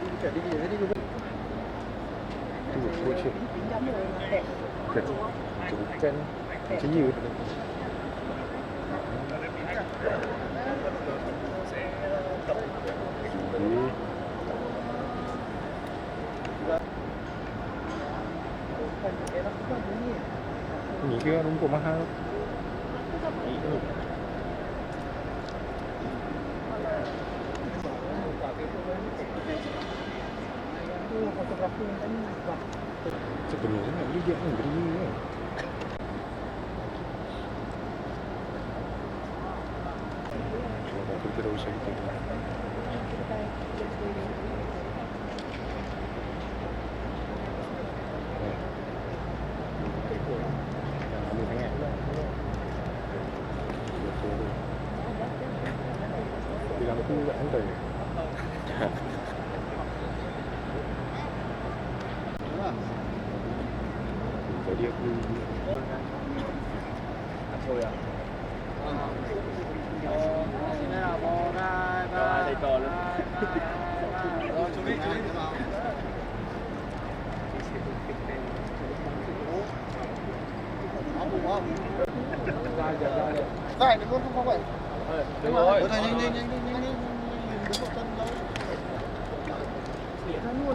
Tu bocor. Bukan. Itu bukan. Macam ya. Okey. Ni ke rumput mahal? Sebenarnya nak beli dia kan beri kan. Kalau aku tidak usah kita. Jangan ambil sangat. Betul tu. Bilang aku kat santai. Dài này luôn không có vậy. Rồi. Nhanh nhanh nhanh nhanh. Đúng một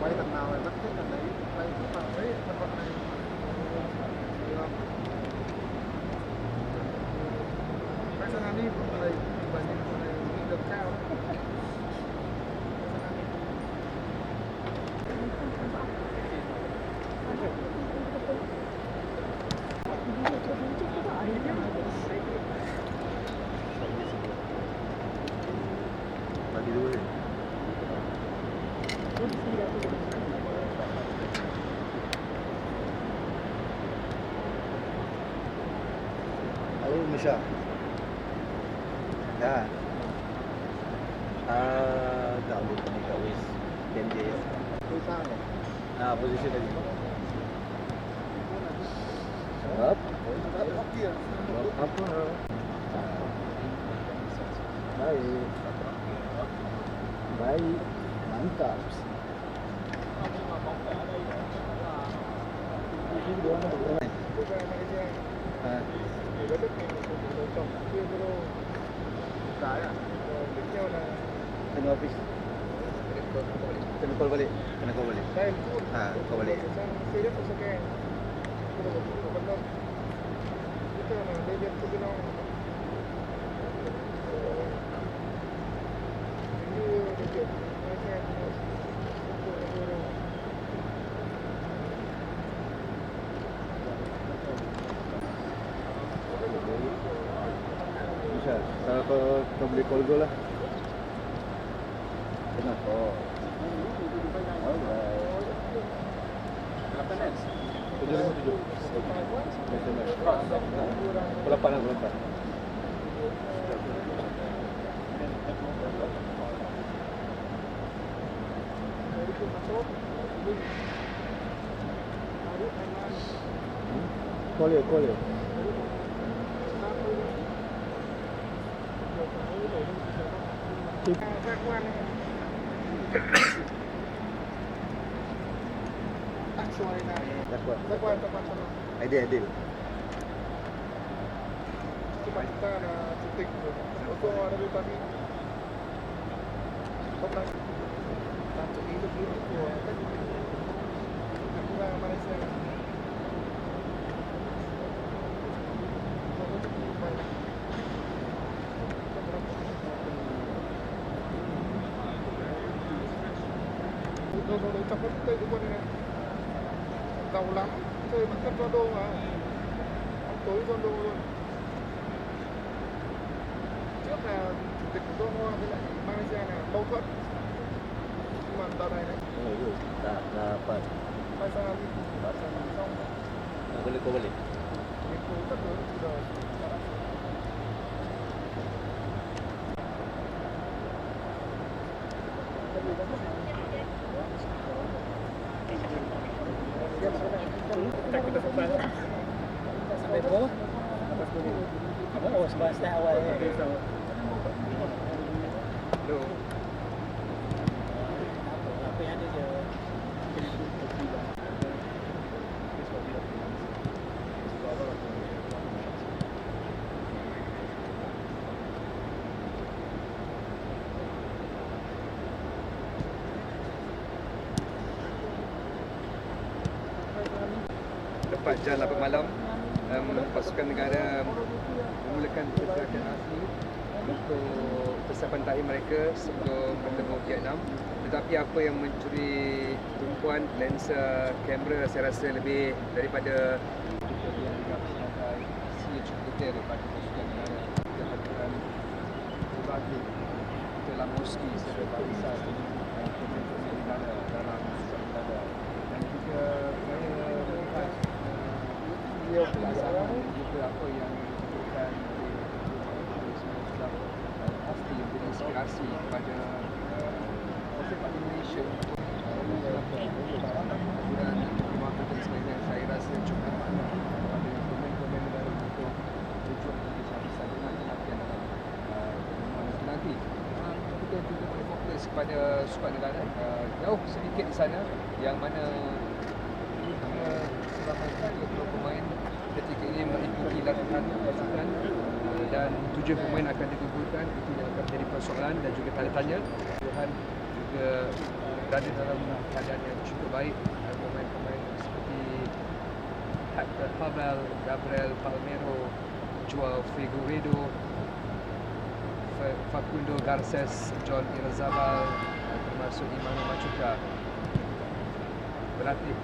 quay thằng nào lại bắt thích thằng đấy. Quay thằng nào đấy thằng con này được không? Quay sang đi cũng là Misha. Ya. ah tak boleh kena kat BMJ ya Tulisan ya. ah position tadi? Baik. Baik. Mantap. Tengah office. Kena call balik. Kena call balik. Ha, call balik. Bisa. Kalau kau, boleh call go lah. Kenapa? Alright. Tujuh lima tujuh. Lah. Call dia, call dia. Saya kuat ni. Tak. Saya kuat tempat sana. Ideal, ideal. Cuma kita nak cutik tu. Untuk ada di tadi. Pernah. Tak cutik itu dulu tu. Aku orang Malaysia. đô số đấy trong các tây trung quân này giàu lắm chơi bằng cân đô mà. Tối tối đô luôn. Trước là chủ tịch của Doha với lại Malaysia là mâu thuẫn. Nhưng mà đợt này đấy là là phải. Malaysia đi. Đã trở lại xong rồi. Cái cô balik cái cô rất lớn từ đời Thank you. Sampai Sampai bawah Lepas tu Apa? Oh sebab start awal ni Hello. Apa yang ada je Jam 8 malam um, pasukan negara memulakan pergerakan asli untuk persiapan takhir mereka sebelum bertemu Vietnam. Tetapi apa yang mencuri tumpuan lensa kamera saya rasa lebih daripada daripada pasukan negara. Sebagai barisan uh, pemimpin negara dalam pasukan negara dan juga saya melihat uh, beliau pelaksanaan dan juga apa yang dilakukan oleh semua staff uh, pasti memberi inspirasi kepada uh, uh, dalam uh, Uh, kita juga boleh fokus kepada skuad negara uh, jauh sedikit di sana yang mana uh, selama 30 pemain ketika ini mengikuti latihan pasukan uh, dan tujuh pemain akan digugurkan itu yang akan menjadi persoalan dan juga tanda tanya Tuhan juga berada dalam keadaan yang cukup baik. Uh, pemain-pemain seperti Hector Pavel, Gabriel Palmero, Joao Figueiredo, Fa- Facundo Garces, John Irazabal termasuk Imanu Machuca. Berlatih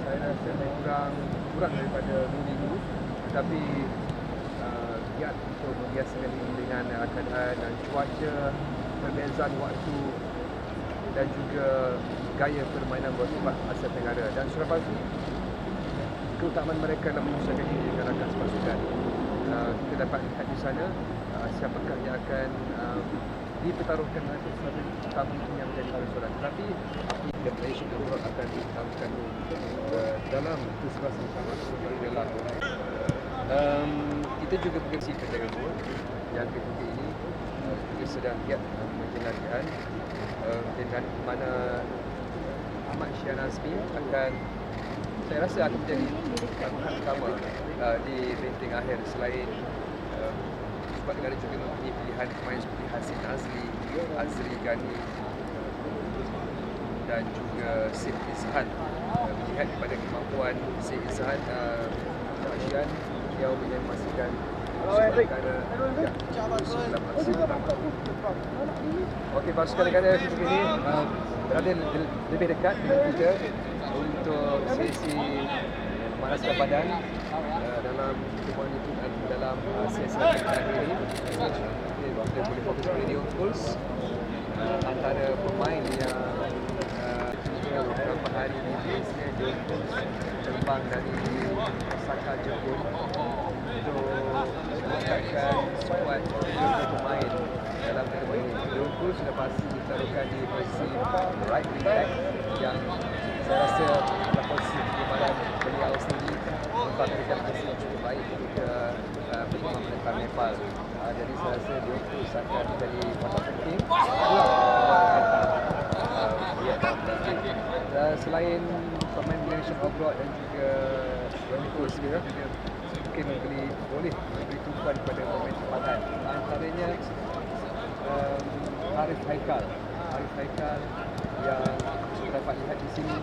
saya rasa kurang kurang daripada minggu. Tetapi membiasakan diri dengan keadaan dan cuaca perbezaan waktu dan juga gaya permainan sepak Asia Tenggara. Dan Surabaya keutamaan mereka dalam menyesuaikan diri dengan rakan sepasukan. Uh, kita dapat lihat di sana uh, siapakah yang akan uh, dipertaruhkan untuk sebagai tamu yang menjadi persoalan. Tetapi the Malaysian Abroad akan uh, dalam kesempatan bersama sebagai dalam um, kita juga berkongsi kepada Timur yang ketika ini juga sedang giat uh, menjalankan uh, dengan mana Ahmad Syah Nazmi akan saya rasa akan menjadi pihak utama uh, di benteng akhir selain uh, sebab negara juga mempunyai pilihan pemain seperti Hasim Azli, Azri Ghani dan juga Sid Izhan. Uh, melihat kepada kemampuan Sid Izhan uh, Malaysian beliau boleh memastikan ya, dalam aksi utama. Okey, pasukan negara ketika ini uh, berada le- lebih dekat dengan kita untuk sesi memanaskan badan uh, dalam pertemuan itu dan dalam uh, sesi terakhir ini. Kita kita boleh fokus pada Dio Pulse uh, antara pemain yang uh, juga beberapa hari ini biasanya Pulse terbang dari Osaka Jepun untuk meningkatkan skuad pemain dalam pertemuan ini. Pulse sudah pasti ditaruhkan di posisi right wing back yang saya rasa adalah posisi kegemaran beliau sendiri memberikan hasil yang cukup baik ketika uh, berjumpa menentang Nepal. Uh, jadi saya rasa dia akan menjadi part penting dalam uh, Dan selain pemain Malaysia Abroad dan juga Coast dia juga mungkin beli boleh beri tumpuan kepada pemain tempatan. Antaranya um, Arif Haikal. Arif Haikal yang kita dapat lihat di sini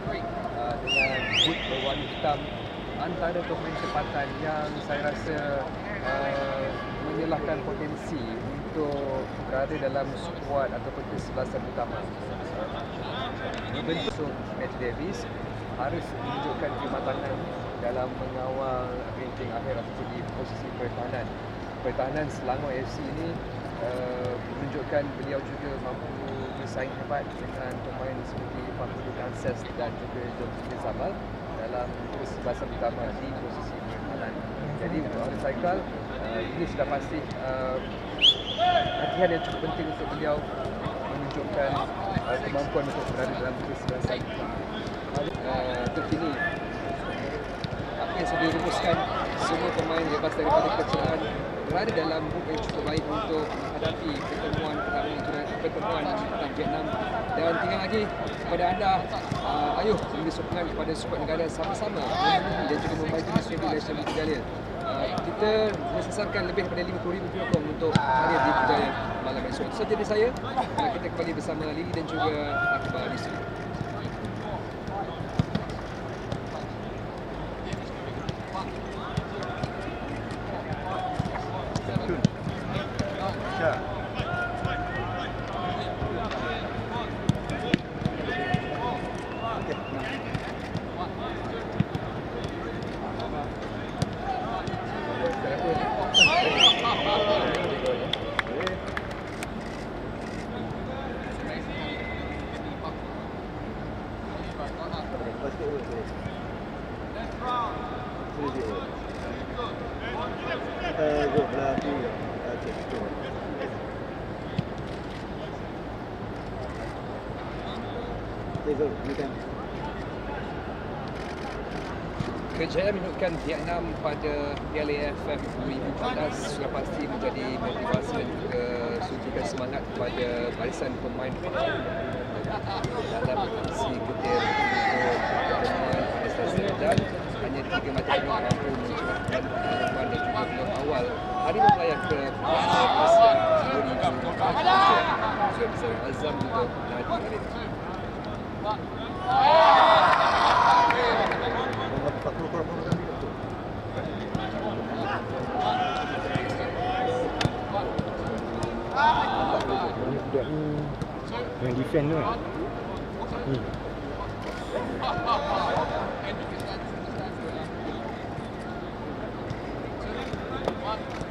uh, dengan boot berwarna hitam antara pemain tempatan yang saya rasa uh, menyelahkan potensi untuk berada dalam skuad ataupun kesebelasan utama. Membentuk Matt Davis harus menunjukkan kematangan dalam mengawal ranking akhir ataupun di posisi pertahanan. Pertahanan Selangor FC ini uh, menunjukkan beliau juga mampu bersaing hebat dengan pemain seperti Fahmi Kanses dan juga John Smith Samal dalam kesebelasan utama di posisi pertahanan. Jadi untuk Arif Saikal, uh, ini sudah pasti uh, latihan yang cukup penting untuk beliau menunjukkan kemampuan untuk berada dalam kesebelasan uh, terkini apa yang sudah dirumuskan semua pemain bebas daripada kecelakaan berada dalam mood yang cukup baik untuk menghadapi pertemuan pertama itu pertemuan tentang Vietnam. Dan tinggal lagi kepada anda uh, ayuh memberi sokongan kepada skuad negara sama-sama dan juga membantu Sri Malaysia Uh, kita mensasarkan lebih daripada 50,000 penyokong untuk hadir di Berjaya malam esok. Itu saja dari saya. Kita kembali bersama Lily dan juga Akbar di sini. Basket pun boleh. Sini dia. Uh, go belah kiri. Okay, go. Okay, go. You Kejayaan menunjukkan Vietnam pada Piala AFF 2014 sudah pasti menjadi motivasi dan juga suntikan semangat kepada barisan pemain dalam kompetisi untuk pertemuan pada selesai dan hanya tiga mata penuh mampu mencerahkan pengalaman dan juga peluang awal hari memperlayar ke Piala Asia 2024 sudah bersama Azam juga Nadi hari budak ni yang defend tu kan. Tak,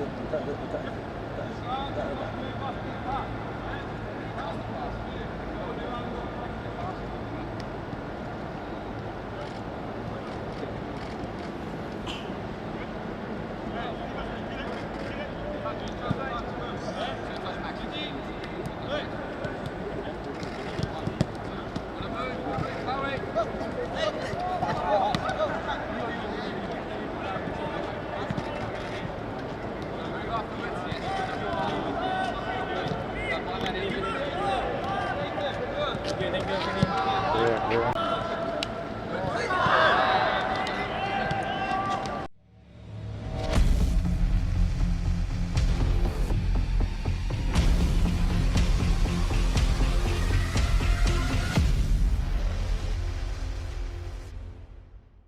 誰だ誰だ誰だ誰だ誰だ